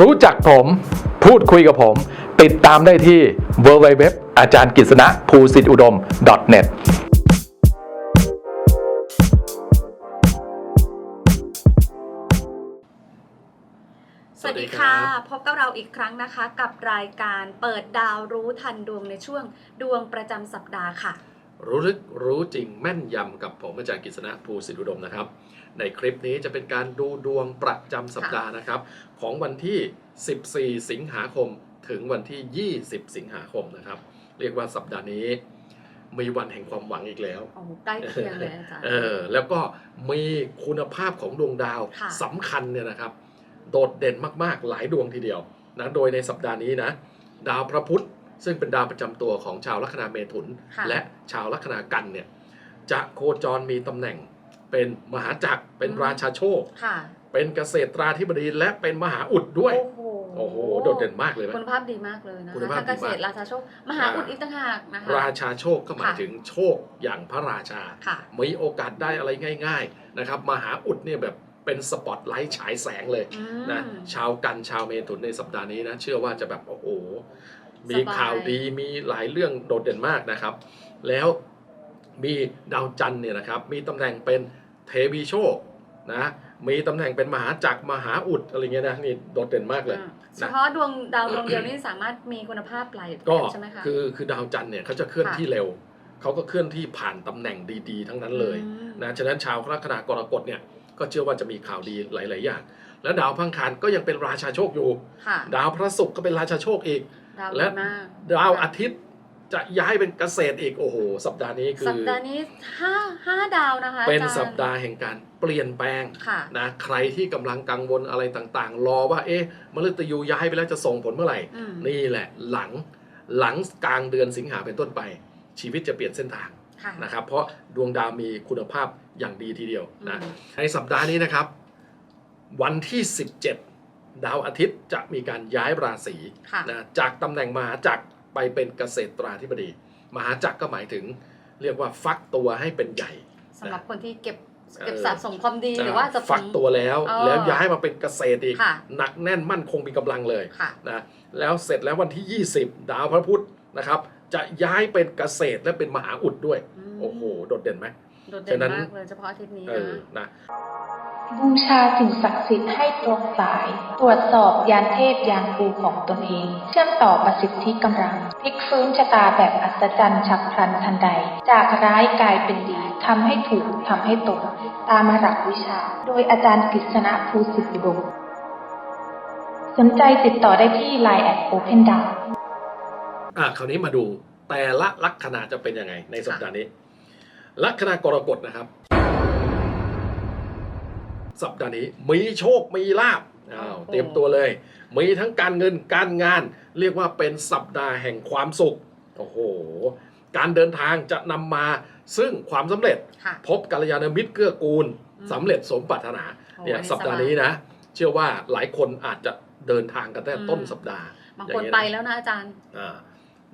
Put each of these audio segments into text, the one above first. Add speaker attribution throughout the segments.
Speaker 1: รู้จักผม พูดคุยกับผม ติดตามได้ที่ www อาจารย์กฤษณะภูสิทธิอุดม .net
Speaker 2: สวัสดีค่ะ พบกับเราอีกครั้งนะคะ กับรายการเปิดดาวรู้ทันดวงในช่วงดวงประจำสัปดาห์ค่ะ
Speaker 3: รู้ลึกรู้จริงแม่นยำกับผมอาจารย์กฤษณะภูสิทธิอุดมนะครับ ในคลิปนี้จะเป็นการดูดวงประจำสัปดาห์นะครับ ของวันที่ 14 สิงหาคมถึงวันที่ 20 สิงหาคมนะครับ เรียกว่าสัปดาห์นี้มีวันแห่งความหวังอีกแล้ว
Speaker 2: โอ้โหใกล้เคียงเลยอาจารย์
Speaker 3: เออแล้วก็มีคุณภาพของดวงดาว
Speaker 2: ค่ะ
Speaker 3: สำคัญเนี่ยนะครับ โดดเด่นมากๆหลายดวงทีเดียวนะโดยในสัปดาห์นี้นะ ดาวพระพุธซึ่งเป็นดาวประจำตัวของชาวลัคนาเมถุน
Speaker 2: ค่ะ
Speaker 3: และชาวลัคนากันเนี่ยจะโคจรมีตำแหน่ง เป็นมหาจักรเป็นราชาโชค
Speaker 2: ค่ะ
Speaker 3: เป็นเกษตราธิบดีและเป็นมหาอุดด้วย
Speaker 2: โอ้โห
Speaker 3: โอ้โหโดดเด่นมากเลยไหม
Speaker 2: คุณภาพดีมากเลยนะ
Speaker 3: คุณ
Speaker 2: คะ
Speaker 3: ภาพ
Speaker 2: ทาง
Speaker 3: ดี
Speaker 2: เก
Speaker 3: มาก
Speaker 2: ษตรราชาโชค มหาอุดอีกต่างหากนะคะ
Speaker 3: ราชาโชคก็หมาย
Speaker 2: ค่ะ
Speaker 3: ถึงโชคอย่างพระราชา
Speaker 2: ค่ะ
Speaker 3: มีโอกาสได้อะไรง่าย ๆนะครับ มหาอุดเนี่ยแบบเป็นสปอตไลท์ฉายแสงเลย
Speaker 2: อืม
Speaker 3: นะชาวกันชาวเมถุนในสัปดาห์นี้นะ เชื่อว่าจะแบบโอ้โห มี
Speaker 2: สบาย
Speaker 3: ข่าวดีมีหลายเรื่องโดดเด่นมากนะครับ แล้วมีดาวจันทร์เนี่ยนะครับ มีตำแหน่งเป็น เทวีโชคนะมีตำแหน่งเป็นมหาจักรมหาอุดอะไรเงี้ยนะนี่โดดเด่นมากเลย
Speaker 2: อ่าเฉพาะดวงดาวดวงเดียวนี่สามารถมีคุณภาพหลาย
Speaker 3: ก็
Speaker 2: แบบใช่ไหมคะ
Speaker 3: คือคือดาวจันทร์เนี่ยเขาจะเคลื่อน
Speaker 2: ค่ะ
Speaker 3: ที่เร็วเขาก็เคลื่อนที่ผ่านตำแหน่งดีๆ ทั้งนั้นเลย
Speaker 2: อืม
Speaker 3: นะฉะนั้นชาวกรกฎากรกฎเนี่ยก็เชื่อว่าจะมีข่าวดีหลาย ๆ อย่าง แล้วดาวพังคารก็ยังเป็นราชาโชคอยู่
Speaker 2: ค่ะ
Speaker 3: ดาวพระศุกร์ก็เป็นราชาโชคอีก
Speaker 2: ดาว
Speaker 3: และ
Speaker 2: ดีมาก
Speaker 3: ดาวอาทิตย์ จะย้ายเป็นเกษตรอีกโอ้โห สัปดาห์นี้คื
Speaker 2: สัป
Speaker 3: อ
Speaker 2: ดาห์นี้ห้าห้าดาวนะคะ
Speaker 3: เป็น
Speaker 2: อาจารย์
Speaker 3: สัปดาห์แห่งการเปลี่ยนแปลง
Speaker 2: ค่ะ
Speaker 3: นะใครที่กำลังกังวลอะไรต่างๆ รอว่าเอ๊ะมฤตยูย้ายไปแล้วจะส่งผลเมื่อไหร่
Speaker 2: อืม
Speaker 3: นี่แหละหลังหลังกลางเดือนสิงหาเป็นต้นไป ชีวิตจะเปลี่ยนเส้นทาง
Speaker 2: ค่ะ
Speaker 3: นะครับเพราะดวงดาวมีคุณภาพอย่างดีทีเดียวนะ
Speaker 2: อืม
Speaker 3: ในสัปดาห์นี้นะครับ วันที่ 17 ดาวอาทิตย์จะมีการย้ายราศี
Speaker 2: ค่ะ
Speaker 3: นะจากตำแหน่งมหาจักร ไปเป็นเกษตราธิบดี มหาจักรก็หมายถึง เรียกว่าฟักตัวให้เป็นใหญ่
Speaker 2: สำหรับคนที่เก็บ
Speaker 3: เออ
Speaker 2: เก็บสะสมความดีหรือว่าจะ
Speaker 3: ฟักตัวแล้ว
Speaker 2: เออ
Speaker 3: แล้วย้ายมาเป็นเกษตรอีก
Speaker 2: ค่ะ
Speaker 3: หนักแน่นมั่นคงมีกำลังเลย
Speaker 2: ค่ะ
Speaker 3: นะแล้วเสร็จแล้ววันที่ 20 ดาวพระพุธนะครับ จะย้ายเป็นเกษตรและเป็นมหาอุดด้วย
Speaker 2: ม
Speaker 3: โอ้โห โดดเด่นไหม
Speaker 2: โดดเด่
Speaker 3: ฉะ
Speaker 2: น
Speaker 3: นั้น
Speaker 2: มากเลยเฉพาะอาทิตย์นี้
Speaker 3: เออ
Speaker 2: นะ
Speaker 3: นะ
Speaker 4: บูชาสิ่งศักดิ์สิทธิ์ให้ตรงสาย ตรวจสอบยานเทพยานครูของตนเอง เชื่อมต่อประสิทธิกำลังพลิกฟื้นชะตาแบบอัศจรรย์ฉับพลันทันใด จากร้ายกลายเป็นดีทำให้ถูกทำให้ตรงตามหลักวิชา โดยอาจารย์กฤษณะภูสิทธิอุดมสนใจติดต่อได้ที่ Line แอด Open d o w
Speaker 3: อะคราวนี้มาดูแต่ละลัคนาจะเป็นยังไงในสัปดาห์นี้ ลัคนากรกฎนะครับ สัปดาห์นี้มีโชคมีลาบอ้าว
Speaker 2: โอ้โห
Speaker 3: เตรียมตัวเลย มีทั้งการเงินการงาน เรียกว่าเป็นสัปดาห์แห่งความสุขโอ้โหการเดินทางจะนำมาซึ่งความสำเร็จ
Speaker 2: ค่ะ
Speaker 3: พบกัลยาณมิตรเกื้อกูล
Speaker 2: อืม
Speaker 3: สำเร็จสมปรารถนา
Speaker 2: โอ้
Speaker 3: เนี่ย
Speaker 2: อันนี้
Speaker 3: สัปดาห์นี้นะ เชื่อว่าหลายคนอาจจะเดินทางกันตั้งแต่
Speaker 2: อืม
Speaker 3: ต้นสัปดาห์
Speaker 2: บาง
Speaker 3: อย่
Speaker 2: คน
Speaker 3: เยะ
Speaker 2: ไปแล้วนะอาจารย์
Speaker 3: อ่า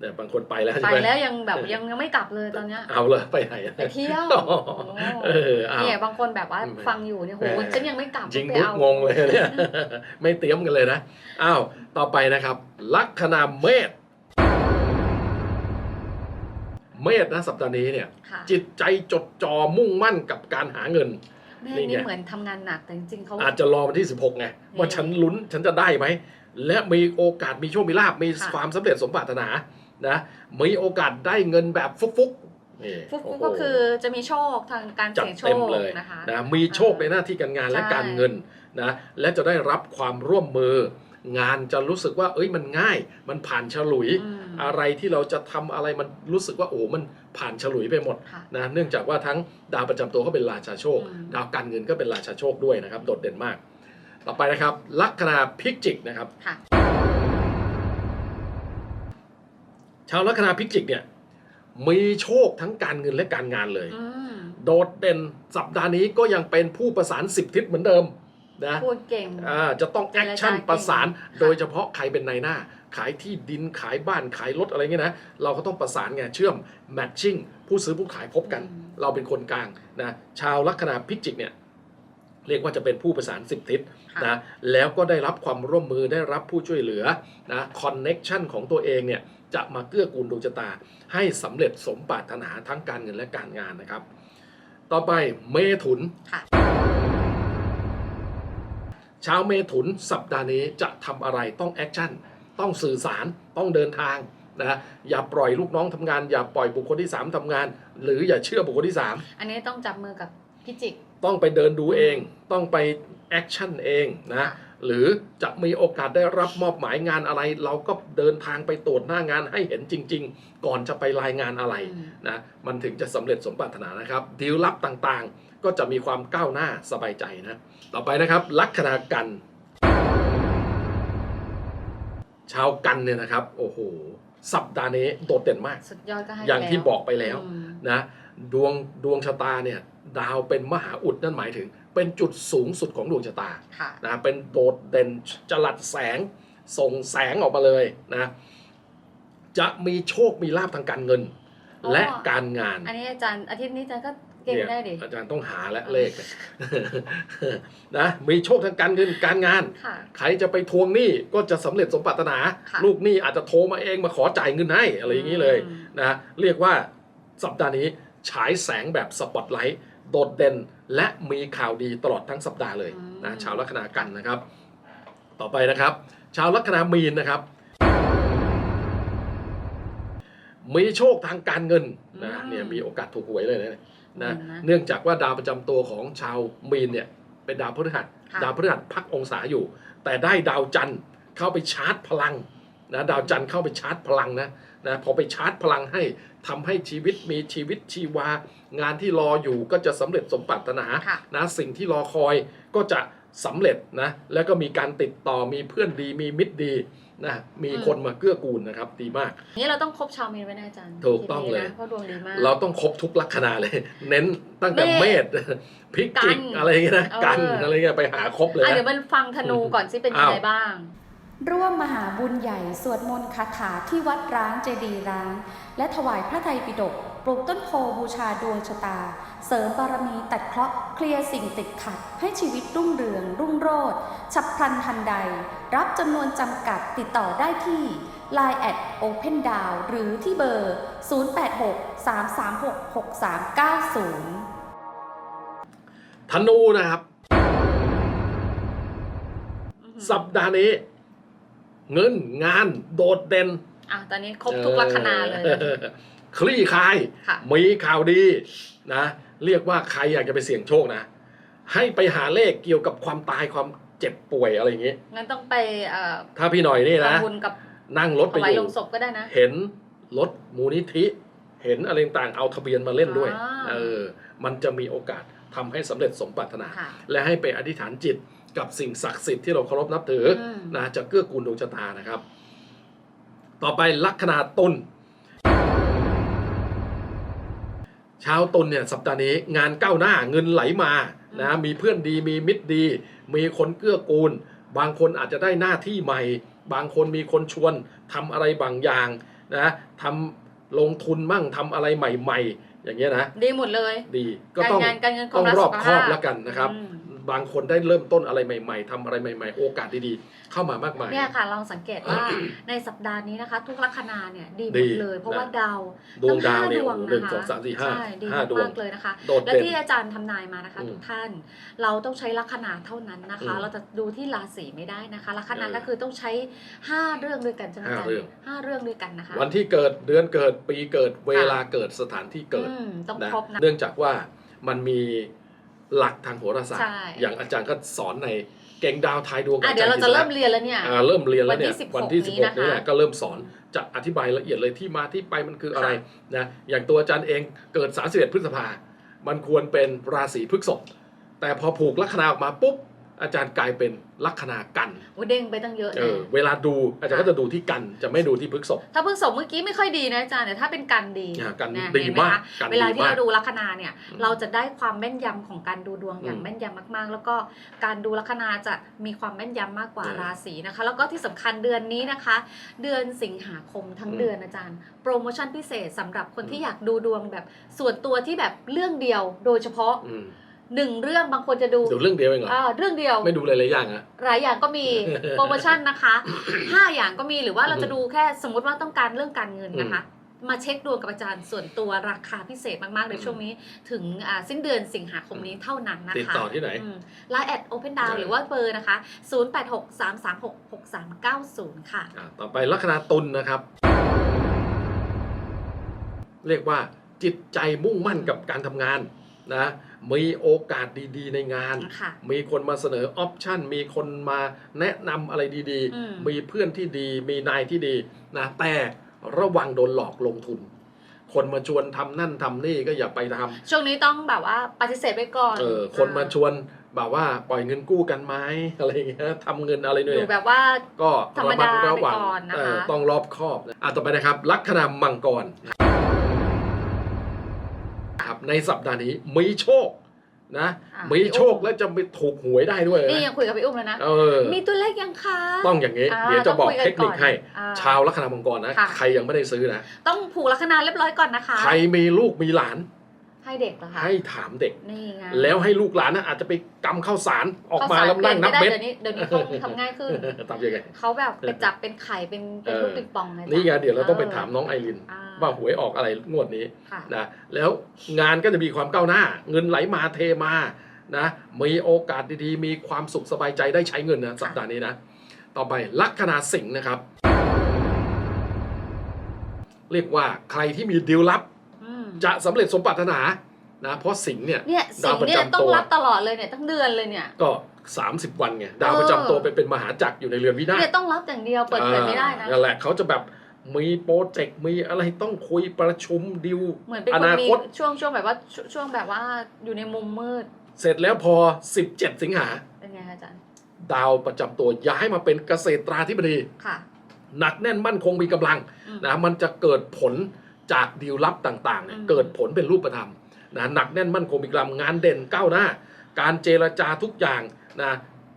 Speaker 3: เนี่ยบางคนไปแล้ว
Speaker 2: ไป
Speaker 3: ใช่ไหม
Speaker 2: แล้วยังแบบยังยังไม่กลับเลยตอนเนี้ย
Speaker 3: เอาเลยไปไหนอะ
Speaker 2: ไปเที่ยว
Speaker 3: อ๋อ
Speaker 2: โอ้
Speaker 3: เออเอา
Speaker 2: เนี่ยบางคนแบบว่า
Speaker 3: อืม
Speaker 2: ฟังอยู่เนี่ยโห
Speaker 3: แหม
Speaker 2: ฉันยังไม่กลับ
Speaker 3: จริง
Speaker 2: ไป
Speaker 3: มุก
Speaker 2: เอา
Speaker 3: งงเลยเนี่ยไม่เตรียมกันเลยนะอ้าวต่อไปนะครับ ลัคนาเมษเมษนะสัปดาห์นี้เนี่ย
Speaker 2: ค่ะ
Speaker 3: จิตใจจดจ่อมุ่งมั่นกับการหาเงิน
Speaker 2: แม่
Speaker 3: นี่ไง
Speaker 2: นี่เหมือนทำงานหนักแต่จริงๆเขา
Speaker 3: อาจจะรอวันที่ 16ไงว่าฉันลุ้นฉันจะได้ไหมและมีโอกาสมีโชคมีลาบมี
Speaker 2: ค่ะ
Speaker 3: ความสำเร็จสมปรารถนา นะมีโอกาสได้เงินแบบฟุกๆนี่
Speaker 2: ฟุก
Speaker 3: โอ้โห
Speaker 2: ก็คือจะมีโชคทางการ
Speaker 3: จัด
Speaker 2: เสี่ยงโช
Speaker 3: เต็ม
Speaker 2: ค
Speaker 3: เลย
Speaker 2: นะคะ
Speaker 3: นะมีโชคในหน้าที่การงานและ
Speaker 2: ใช่
Speaker 3: การเงินนะและจะได้รับความร่วมมือ งานจะรู้สึกว่า เอ้ยมันง่าย มันผ่านฉลุย
Speaker 2: อืม
Speaker 3: อะไรที่เราจะทำอะไรมันรู้สึกว่าโอ้มันผ่านฉลุยไปหมด
Speaker 2: ค่ะ
Speaker 3: นะเนื่องจากว่าทั้งดาวประจำตัวก็เป็นราชาโชค
Speaker 2: อืม
Speaker 3: ดาวการเงินก็เป็นราชาโชคด้วยนะครับ โดดเด่นมาก ต่อไปนะครับ ลัคนาพิกจิกนะครับ
Speaker 2: ค่ะ
Speaker 3: ชาวลัคนาพิกจิกเนี่ยมีโชคทั้งการเงินและการงานเลย
Speaker 2: อืม
Speaker 3: โดดเด่นสัปดาห์นี้ก็ยังเป็นผู้ประสานสิบทิศเหมือนเดิมนะ
Speaker 2: พูดเก่ง
Speaker 3: อ่าจะต้องแอคชั่น
Speaker 2: เจรจาเก่ง
Speaker 3: ประสาน
Speaker 2: ค่ะ
Speaker 3: โดยเฉพาะใครเป็นนายหน้า ขายที่ดินขายบ้านขายรถอะไรเงี้ยนะเราก็ต้องประสานไงเชื่อมแมทชิ่งผู้ซื้อผู้ขายพบกันเราเป็นคนกลางนะชาวลัคนาพิจิกเนี่ยเรียกว่าจะเป็นผู้ประสานสิบทิศ
Speaker 2: ค่ะ
Speaker 3: นะแล้วก็ได้รับความร่วมมือได้รับผู้ช่วยเหลือนะคอนเน็ชันของตัวเองเนี่ย จะมาเกื้อกูลดวงชะตา ให้สำเร็จสมปรารถนาทั้งการเงินและการงานนะครับ ต่อไปเมถุน
Speaker 2: ค่ะ
Speaker 3: ชาวเมถุนสัปดาห์นี้จะทำอะไรต้องแอคชั่น ต้องสื่อสารต้องเดินทางนะอย่าปล่อยลูกน้องทำงาน อย่าปล่อยบุคคลที่ 3ทำงาน หรืออย่าเชื่อบุคคลที่
Speaker 2: อันนี้ต้องจับมือกับพิจิก
Speaker 3: 3ต้องไปเดินดูเอง ต้องไป แอคชั่นเองนะหรือจะมีโอกาสได้รับมอบหมายงานอะไร เราก็เดินทางไปตรวจหน้างานให้เห็นจริง ๆ ก่อนจะไปรายงานอะไร
Speaker 2: อืม
Speaker 3: นะมันถึงจะสำเร็จสมปรารถนานะครับดีลลับต่างๆ ก็จะมีความก้าวหน้าสบายใจนะ ต่อไปนะครับลัคนากัน ชาวกันเนี่ยนะครับ โอ้โหสัปดาห์นี้โดดเด่นมาก
Speaker 2: สุดยอดก็ให้
Speaker 3: อย่างที่
Speaker 2: แล้ว
Speaker 3: บอกไปแล้ว
Speaker 2: อืม
Speaker 3: นะดวงดวงชะตาเนี่ย ดาวเป็นมหาอุดนั่นหมายถึง เป็นจุดสูงสุดของดวงชะตา
Speaker 2: ค่ะ
Speaker 3: นะเป็นโดดเด่นจลัดแสงส่งแสงออกมาเลยนะจะมีโชคมีลาภทางการเงิน
Speaker 2: อ๋อ
Speaker 3: และการงาน
Speaker 2: อันนี้อาจารย์อาทิตย์นี้อาจารย์ก็เก่ง
Speaker 3: เนี่ย
Speaker 2: ได้ดิ
Speaker 3: อาจารย์ต้องหาและเลขเนี่ยนะมีโชคทางการเงินการงาน
Speaker 2: ค่ะ
Speaker 3: ใครจะไปทวงหนี้ก็จะสำเร็จสมปรารถนา
Speaker 2: ค่ะ
Speaker 3: ลูกหนี้อาจจะโทรมาเองมาขอจ่ายเงินให้อะไรอย่างนี้เลย
Speaker 2: อืม
Speaker 3: นะเรียกว่าสัปดาห์นี้ฉายแสงแบบสปอตไลท์โดดเด่น และมีข่าวดีตลอดทั้งสัปดาห์เลยนะชาวลัคนากันนะครับ ต่อไปนะครับ ชาวลัคนามีนนะครับ มีโชคทางการเงินนะเนี่ยมีโอกาสถูกหวยเลยนะนะ
Speaker 2: อืม
Speaker 3: เนื่องจากว่าดาวประจำตัวของชาวมีนเนี่ยเป็นดาวพฤหัส
Speaker 2: ค่ะ
Speaker 3: ดาวพฤหัสพักองศาอยู่ แต่ได้ดาวจันทร์เข้าไปชาร์จพลัง นะดาวจันทร์เข้าไปชาร์จพลังนะนะพอไปชาร์จพลังให้ทำให้ชีวิตมีชีวิตชีวา งานที่รออยู่ก็จะสำเร็จสมปรารถนา
Speaker 2: ค่ะ
Speaker 3: นะสิ่งที่รอคอยก็จะสำเร็จนะแล้วก็มีการติดต่อมีเพื่อนดีมีมิตรดีนะมีคนมาเกื้อกูลนะครับดีมาก
Speaker 2: นี่เราต้องคบชาวเมนไว้นะอาจารย์
Speaker 3: ถูกต้อง
Speaker 2: ทีนี้
Speaker 3: เลย
Speaker 2: นะเพราะดวงดีมาก
Speaker 3: เราต้องครบทุกลัคนาเลย เน้นตั้งแต่
Speaker 2: เม
Speaker 3: เม
Speaker 2: ษ
Speaker 3: ษพิจิก
Speaker 2: กัน
Speaker 3: อะไรอย่างเงี้ยนะ
Speaker 2: เออ
Speaker 3: กันอะไรเงี้ยไปหาครบเลย
Speaker 2: อะ
Speaker 3: นะ
Speaker 2: เดี๋ยวมันฟังธนูก่อนสิเป็นยังไง
Speaker 3: อ้าว
Speaker 2: บ้าง
Speaker 5: ร่วมมหาบุญใหญ่ สวดมนต์คาถาที่วัดร้างเจดีร้าง และถวายพระไตรปิฎกปลูกต้นโพบูชาดวงชะตา เสริมบารมีตัดเคราะห์เคลียร์สิ่งติดขัด ให้ชีวิตรุ่งเรือง รุ่งโรจน์ฉับพลันทันใด รับจำนวนจำกัดติดต่อได้ที่ Line แอด Open d o w n หรือที่เบอร์ 0863366390
Speaker 3: ธนูนะครับ สัปดาห์นี้ เงินงานโดดเด่น
Speaker 2: อะตอนนี้ครบทุกลัคนาเลย
Speaker 3: ออคลี่คลาย
Speaker 2: ค่ะ
Speaker 3: มีข่าวดีนะเรียกว่าใครอยากจะไปเสี่ยงโชคนะ ให้ไปหาเลขเกี่ยวกับความตายความเจ็บป่วยอะไรอย่างงี้
Speaker 2: งั้นต้องไปเอ่อ
Speaker 3: ถ้าพี่หน่อยนี่นะ
Speaker 2: ทำบุญกับ
Speaker 3: นั่งรถ
Speaker 2: ถ
Speaker 3: ไป
Speaker 2: วาย
Speaker 3: อ
Speaker 2: ล
Speaker 3: ยู่
Speaker 2: งศพก็ได้นะ
Speaker 3: เห็นรถมูลนิธิ เห็นอะไรต่างๆเอาทะเบียนมาเล่นด้วย
Speaker 2: อ่า
Speaker 3: เออมันจะมีโอกาสทำให้สำเร็จสมปรารถนา
Speaker 2: ค่ะ
Speaker 3: และให้ไปอธิษฐานจิต กับสิ่งศักดิ์สิทธิ์ที่เราเคารพนับถืออ
Speaker 2: ม
Speaker 3: นะจะเกื้อกูลดวงชะตานะครับ ต่อไปลัคนาตุลชาวตุลเนี่ยสัปดาห์นี้งานก้าวหน้าเงินไหลมานะมีเพื่อนดีมีมิตรดี มีคนเกื้อกูล บางคนอาจจะได้หน้าที่ใหม่ บางคนมีคนชวนทำอะไรบางอย่างนะทำลงทุนมั่งทำอะไรใหม่ ๆ อย่างเงี้ยนะ
Speaker 2: ดีหมดเลย
Speaker 3: ดีก็
Speaker 2: การ
Speaker 3: ต้อง
Speaker 2: งานการเงินค
Speaker 3: ต้
Speaker 2: วา
Speaker 3: อ
Speaker 2: ม
Speaker 3: ง
Speaker 2: รัก
Speaker 3: รอ
Speaker 2: สุ
Speaker 3: บ
Speaker 2: ข
Speaker 3: คอบ
Speaker 2: ภาพ
Speaker 3: แล้วกันนะครับ
Speaker 2: อืม
Speaker 3: บางคนได้เริ่มต้นอะไรใหม่ ๆทำอะไรใหม่ ๆ โอกาสดีๆ เข้ามามากมาย
Speaker 2: เนี่ยค่ะ ลองสังเกตว่าในสัปดาห์นี้นะคะ ทุกลัคนาเนี่ยดีหม
Speaker 3: ดี
Speaker 2: ดเลย เพราะว่า
Speaker 3: นะ
Speaker 2: ดาว
Speaker 3: ดวงดาว
Speaker 2: ทั้
Speaker 3: เนี่ย
Speaker 2: ห้
Speaker 3: โอ้โห
Speaker 2: ด
Speaker 3: หนึ่งะ
Speaker 2: คะ
Speaker 3: สองสามสี่ห้า
Speaker 2: ใช่ดี
Speaker 3: ห้าดวง
Speaker 2: มากๆเลยนะคะ
Speaker 3: โดด
Speaker 2: และ
Speaker 3: เด่น
Speaker 2: ที่อาจารย์ทำนายมานะคะ
Speaker 3: อืม
Speaker 2: ทุกท่าน เราต้องใช้ลัคนาเท่านั้นนะคะ
Speaker 3: อืม
Speaker 2: เราจะดูที่ราศีไม่ได้นะคะลัคนา
Speaker 3: เออ
Speaker 2: ก็คือต้องใช้ห้าเรื่องด้วยกันใช่ไหม
Speaker 3: ห้า
Speaker 2: อาจาร
Speaker 3: เรื่อง
Speaker 2: ย์ห้าเรื่องด้วยกันนะคะ
Speaker 3: วันที่เกิดเดือนเกิดปีเกิดเวลาเกิดสถานที่เกิด
Speaker 2: อืมต้อง
Speaker 3: นะ
Speaker 2: ครบนะ
Speaker 3: เนื่องจากว่ามันมี หลักทางโหราศาสต
Speaker 2: ใช่
Speaker 3: ร์ อย่างอาจารย์ก็สอนในเก่งดาวทายดวง
Speaker 2: อะ
Speaker 3: กับ
Speaker 2: เดี๋ยวเรา
Speaker 3: อ
Speaker 2: จะ
Speaker 3: ย์
Speaker 2: เริ่ม
Speaker 3: กฤษณ
Speaker 2: เรียนแล้วเนี่ย
Speaker 3: อ่าเริ่มเรียนแล้วเนี่ย
Speaker 2: วั
Speaker 3: วัน
Speaker 2: น
Speaker 3: ที่
Speaker 2: ที่
Speaker 3: 16
Speaker 2: 16
Speaker 3: นี่แหละ
Speaker 2: นะคะ
Speaker 3: ก็เริ่มสอนจะอธิบายละเอียดเลยที่มาที่ไปมันคืออะไรนะอย่างตัวอาจารย์เองเกิด 31 พฤษภา มันควรเป็นราศีพฤษภแต่พอผูกลัคนาออกมาปุ๊บ อาจารย์กลายเป็นลัคนากัน
Speaker 2: โอ้เด้งไปตั้งเยอะ
Speaker 3: เอ
Speaker 2: นะ
Speaker 3: อเวลาดูอาจารย์ก็จะดูที่กันจะไม่ดูที่พฤษภ
Speaker 2: ถ้าเพิ่งสมเมื่อกี้ไม่ค่อยดีนะอาจารย์แต่ถ้าเป็นกันดี
Speaker 3: อ่ากัน
Speaker 2: นะ
Speaker 3: ดี
Speaker 2: เห็นไห
Speaker 3: มาก
Speaker 2: คะ
Speaker 3: กัน
Speaker 2: เวลา
Speaker 3: ดี
Speaker 2: ที่
Speaker 3: มาก
Speaker 2: เราดูลัคนาเนี่ย
Speaker 3: อืม
Speaker 2: เราจะได้ความแม่นยำของการดูดวงอย่าง
Speaker 3: อืม
Speaker 2: แม่นยำมากๆ แล้วก็การดูลัคนาจะมีความแม่นยำมากกว่า
Speaker 3: เออ
Speaker 2: ราศีนะคะ แล้วก็ที่สำคัญเดือนนี้นะคะ เดือนสิงหาคมทั้ง
Speaker 3: อืม
Speaker 2: เดือนอาจารย์ โปรโมชั่นพิเศษสำหรับคน
Speaker 3: อืม
Speaker 2: ที่อยากดูดวงแบบส่วนตัวที่แบบเรื่องเดียวโดยเฉพาะ
Speaker 3: อืม
Speaker 2: หนึ่งเรื่องบางคนจะดู
Speaker 3: ดูเรื่องเดียวเองเหรอ
Speaker 2: อ่าเรื่องเดียว
Speaker 3: ไม่ดูหลายๆอย่างอะ
Speaker 2: หลายอย่างก็มีโปรโมชั่นนะคะ 5 อย่างก็มีหรือว่าเราจะดูแค่สมมติว่าต้องการเรื่องการเงินนะคะ มาเช็คดวงกับอาจารย์ส่วนตัวราคาพิเศษมากๆในช่วงนี้ ถึงอ่าสิ้นเดือนสิงหาคมนี้เท่านั้นนะคะ
Speaker 3: ติดต่อที่ไหน
Speaker 2: ไลน์แอดโอเพนดาว
Speaker 3: เออ
Speaker 2: หรือว่าเบอร์นะคะ 0863366390 ค่ะ
Speaker 3: อะต่อไปลัคนาตุลนะครับ เรียกว่าจิตใจมุ่งมั่นกับการทำงานนะ มีโอกาสดีๆ ในงาน
Speaker 2: ค่ะ
Speaker 3: มีคนมาเสนอออปชันมีคนมาแนะนำอะไรดี
Speaker 2: อืม
Speaker 3: ๆมีเพื่อนที่ดี มีนายที่ดีนะแต่ระวังโดนหลอกลงทุน คนมาชวนทำนั่นทำนี่ก็อย่าไปทำ
Speaker 2: ช่วงนี้ต้องแบบว่าปฏิเสธไปก่อน
Speaker 3: เออคนมาชวนแบบว่าปล่อยเงินกู้กันไหมอะไรอย่างเงี้ยทำเงินอะไร
Speaker 2: อ
Speaker 3: เนี่ย
Speaker 2: ยู่แบบว่า
Speaker 3: ก็
Speaker 2: ธรรม
Speaker 3: ระมั
Speaker 2: ดา
Speaker 3: ดระวัง
Speaker 2: ไปก่อนนะคะ
Speaker 3: เออต้องรอบคอบนะอะต่อไปนะครับ ลัคนามังกร นะครับในสัปดาห์นี้มีโชคนะ
Speaker 2: อะ
Speaker 3: มีโชคและจะไปถูกหวยได้ด้วย
Speaker 2: นี่
Speaker 3: นะ
Speaker 2: ยังคุยกับพี่อุ้มแล้วนะ
Speaker 3: เออ
Speaker 2: มีตัวเลขยังคะ
Speaker 3: ต้องอย่างนี้
Speaker 2: อ่า
Speaker 3: เดี๋ยวจะบอก
Speaker 2: ต้องคุยกัน
Speaker 3: เทคนิค
Speaker 2: ก่อน
Speaker 3: ให้
Speaker 2: อ่า
Speaker 3: ชาวลัคนามังกรนะ
Speaker 2: ค่ะ
Speaker 3: ใครยังไม่ได้ซื้อนะ
Speaker 2: ต้องผูกลัคนาเรียบร้อยก่อนนะคะ
Speaker 3: ใครมีลูกมีหลาน
Speaker 2: ให้เด็กเหรอคะ
Speaker 3: ให้ถามเด็ก
Speaker 2: นี่ไง
Speaker 3: แล้วให้ลูกหลานนะอาจจะไปกำข้าวสารออกมา
Speaker 2: ข้
Speaker 3: แล้วนั่งนับ
Speaker 2: เม็
Speaker 3: เม็
Speaker 2: ด
Speaker 3: ด
Speaker 2: เดี๋ยวนี้เดี๋ยวนี้ต้องทำง่ายขึ้น
Speaker 3: ทำยังไง
Speaker 2: เขาแบบไปจับเป็นไข่เป็นเป็น
Speaker 3: เออ
Speaker 2: ลูกปิงปองเลย
Speaker 3: นี่ไงเดี๋ยวเราต้องไปถามน้องไอริน
Speaker 2: อ่า
Speaker 3: ว่าหวยออกอะไรงวดนี้
Speaker 2: ค่ะ
Speaker 3: นะแล้วงานก็จะมีความก้าวหน้า เงินไหลมาเทมานะมีโอกาสดีๆ มีความสุขสบายใจได้ใช้เงินนะสัปดาห์นี้นะต่อไปลัคนาสิงห์นะครับ เรียกว่าใครที่มีดีลลับ
Speaker 2: อืม
Speaker 3: จะสำเร็จสมปรารถนานะเพราะสิงห์เนี่ย
Speaker 2: เนี่ย
Speaker 3: ดา
Speaker 2: สิ่
Speaker 3: ว
Speaker 2: ง
Speaker 3: ประ
Speaker 2: เนี่ย
Speaker 3: จำ
Speaker 2: ต้อง
Speaker 3: ตัว
Speaker 2: รับตลอดเลยเนี่ยตั้งเดือนเลยเนี่ย
Speaker 3: ก็ 30 วันไงดาวประจำตัวเป็นเป็นมหาจักรอยู่ในเรือนวินาศ
Speaker 2: เนี่ยต้องรับอย่างเดียวเปิดเผยไม่ได้นะ
Speaker 3: อ่านั่นแหละเขาจะแบบมีโปรเจกต์มีอะไรต้องคุยประชุมดิว
Speaker 2: เหมือนเป็น
Speaker 3: อ
Speaker 2: คน
Speaker 3: นา
Speaker 2: มี
Speaker 3: คต
Speaker 2: ช่วงช่วงแบบว่าช่วงช่วงแบบว่าอยู่ในมุมมืด
Speaker 3: เสร็จแล้วพอ 17 สิงหา
Speaker 2: เป็นไงคะอาจารย์
Speaker 3: ดาวประจำตัวย้ายมาเป็นเกษตราธิบดี
Speaker 2: ค่ะ
Speaker 3: หนักแน่นมั่นคงมีกำลัง
Speaker 2: อืม
Speaker 3: นะมันจะเกิดผล จากดีลลับต่างๆเนี่ย
Speaker 2: อืม
Speaker 3: เกิดผลเป็นรูปธรรมนะหนักแน่นมั่นคงมีกำลังงานเด่นก้าวหน้า การเจรจาทุกอย่างนะ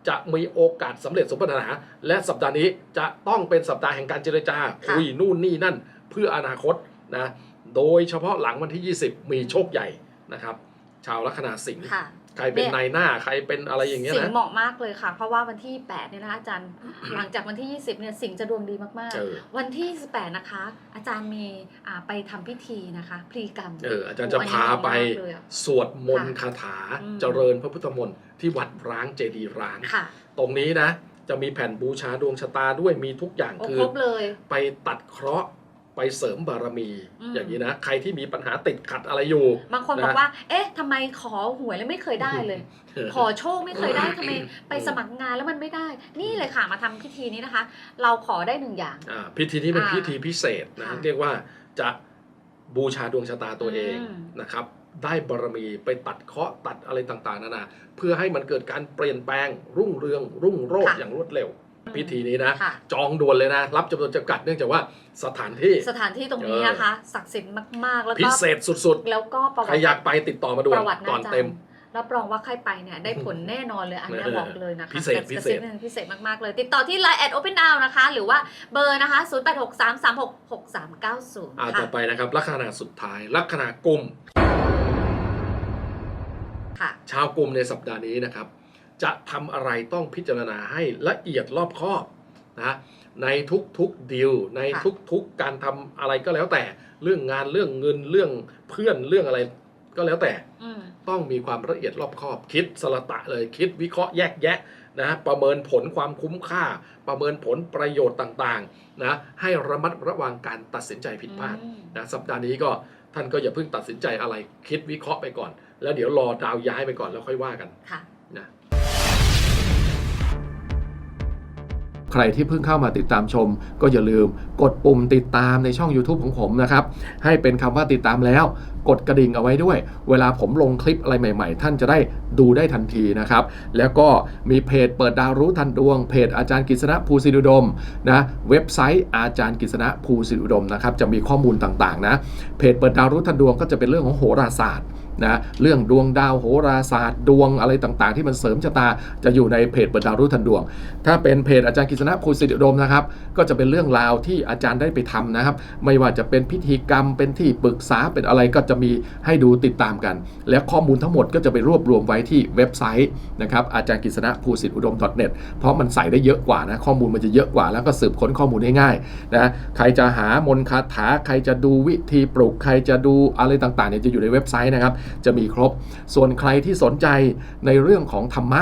Speaker 3: จะมีโอกาสสำเร็จสมปรารถนา และสัปดาห์นี้จะต้องเป็นสัปดาห์แห่งการเจรจาคุยนู่นนี่นั่นเพื่ออนาคตนะโดยเฉพาะหลังวันที่ 20 มีโชคใหญ่นะครับ ชาวลัคนาสิงห์
Speaker 2: ค่ะ
Speaker 3: ใครเป็น
Speaker 2: เนี่ย
Speaker 3: นายหน้าใครเป็นอะไรอย่างเงี้ย
Speaker 2: สิง
Speaker 3: นะ
Speaker 2: ห์เหมาะมากเลยค่ะ เพราะว่าวันที่8เนี่ยนะคะอาจารย์ หลังจากวันที่ 20เนี่ยสิงห์จะดวงดีมาก
Speaker 3: เออ
Speaker 2: ๆวันที่18นะคะ อาจารย์มีอ่าไปทำพิธีนะคะพลีกรรม
Speaker 3: เอออาจารย์จะพาไป
Speaker 2: โอ้อันนี้เหมาะมากเลยอะ
Speaker 3: สวดมนต์คาถา
Speaker 2: อืม
Speaker 3: เจริญพระพุทธมนต์ที่วัดร้างเจดีย์ร้าง
Speaker 2: ค่ะ
Speaker 3: ตรงนี้นะ จะมีแผ่นบูชาดวงชะตาด้วยมีทุกอย่าง
Speaker 2: โอ้
Speaker 3: คือ
Speaker 2: ครบเลย
Speaker 3: ไปตัดเคราะห์ ไปเสริมบารมี
Speaker 2: อืม
Speaker 3: อย่างนี้นะ ใครที่มีปัญหาติดขัดอะไรอยู่
Speaker 2: บางคน
Speaker 3: นะ
Speaker 2: บอกว่า เอ๊ะทำไมขอหวยแล้วไม่เคยได้เลย ขอโชคไม่เคยได้ทำไมไปสมัครงานแล้วมันไม่ได้ นี่เลยค่ะมาทำพิธีนี้นะคะ เราขอได้หนึ่งอย่าง
Speaker 3: อ่าพิธีนี้เป็น
Speaker 2: อ่า
Speaker 3: พิธีพิเศษนะ
Speaker 2: ค่ะ
Speaker 3: เรียกว่าจะบูชาดวงชะตาตัวเอง
Speaker 2: อืม
Speaker 3: นะครับ ได้บารมีไปตัดเคราะห์ตัดอะไรต่างๆนานาเพื่อให้มันเกิดการเปลี่ยนแปลงรุ่งเรืองรุ่งโรจน์อย่างรวดเร็ว พิธีนี้นะ
Speaker 2: ค่ะ
Speaker 3: จองด่วนเลยนะ รับจำนวนจำกัดเนื่องจากว่าสถานที่
Speaker 2: สถานที่ตรงนี้นะคะศักดิ์สิทธิ์มากๆ แล้ว
Speaker 3: พิ
Speaker 2: ก็
Speaker 3: เศษสุด
Speaker 2: แล้วก็ประ
Speaker 3: ๆ
Speaker 2: วั
Speaker 3: ใคร
Speaker 2: ติ
Speaker 3: อยากไปติดต่อมาด่วน
Speaker 2: ประวัตินะ
Speaker 3: ก่อน
Speaker 2: อาจาร
Speaker 3: เต็ม
Speaker 2: ย์รับรองว่าใครไปเนี่ยได้ผลแน่นอนเลยอันเนี้ย
Speaker 3: เออ
Speaker 2: บอกเลยนะคะ
Speaker 3: พิเศษ
Speaker 2: กระ
Speaker 3: พิเศษ
Speaker 2: ซิบนึงพิเศษมากๆเลย ติดต่อที่ Line แอด Open Down นะคะ หรือว่าเบอร์นะคะ 0863366390
Speaker 3: อ่า
Speaker 2: ค่ะ
Speaker 3: ต่อไปนะครับ ลัคนาสุดท้าย ลัคนากุม
Speaker 2: ค่ะ
Speaker 3: ชาวกลุ่มในสัปดาห์นี้นะครับ จะทำอะไรต้องพิจารณาให้ละเอียดรอบคอบนะในทุกๆดีลใน
Speaker 2: ค่ะ
Speaker 3: ทุกๆการทำอะไรก็แล้วแต่ เรื่องงานเรื่องเงินเรื่องเพื่อนเรื่องอะไรก็แล้วแต่
Speaker 2: อืม
Speaker 3: ต้องมีความละเอียดรอบคอบ คิดสละตะเลยคิดวิเคราะห์แยกแยะนะประเมินผลความคุ้มค่า ประเมินผลประโยชน์ต่างๆนะให้ระมัดระวังการตัดสินใจผิดพลาด
Speaker 2: อืม
Speaker 3: นะสัปดาห์นี้ก็ท่านก็อย่าเพิ่งตัดสินใจอะไร คิดวิเคราะห์ไปก่อน แล้วเดี๋ยวรอดาวย้ายไปก่อนแล้วค่อยว่ากัน
Speaker 2: ค่ะ
Speaker 3: นะ
Speaker 1: ใครที่เพิ่งเข้ามาติดตามชม ก็อย่าลืมกดปุ่มติดตามในช่อง YouTube ของผมนะครับ ให้เป็นคำว่าติดตามแล้ว กดกระดิ่งเอาไว้ด้วย เวลาผมลงคลิปอะไรใหม่ๆ ท่านจะได้ดูได้ทันทีนะครับ แล้วก็มีเพจเปิดดาวรู้ทันดวง เพจอาจารย์กฤษณะภูสิรุดมนะเว็บไซต์อาจารย์กฤษณะภูสิรุดมนะครับจะมีข้อมูลต่างๆนะเพจเปิดดาวรู้ทันดวงก็จะเป็นเรื่องของโหราศาสตร์นะเรื่องดวงดาวโหราศาสตร์ดวงอะไรต่างๆ ที่มันเสริมชะตาจะอยู่ในเพจเปิดดาวรู้ทันดวง ถ้าเป็นเพจอาจารย์กฤษณะภูสิริอุดมนะครับก็จะเป็นเรื่องราวที่
Speaker 3: อาจารย์ได้ไปทำนะครับ ไม่ว่าจะเป็นพิธีกรรมเป็นที่ปรึกษาเป็นอะไรก็จะมีให้ดูติดตามกัน และข้อมูลทั้งหมดก็จะไปรวบรวมไว้ที่เว็บไซต์นะครับอาจารย์กฤษณะภูสิทธิอุดม .net เพราะมันใส่ได้เยอะกว่านะข้อมูลมันจะเยอะกว่า แล้วก็สืบค้นข้อมูลได้ง่ายนะใครจะหามนคาถาใครจะดูวิธีปลูกใครจะดูอะไรต่างๆเนี่ยจะอยู่ในเว็บไซต์นะครับจะมีครบ ส่วนใครที่สนใจในเรื่องของธรรมะ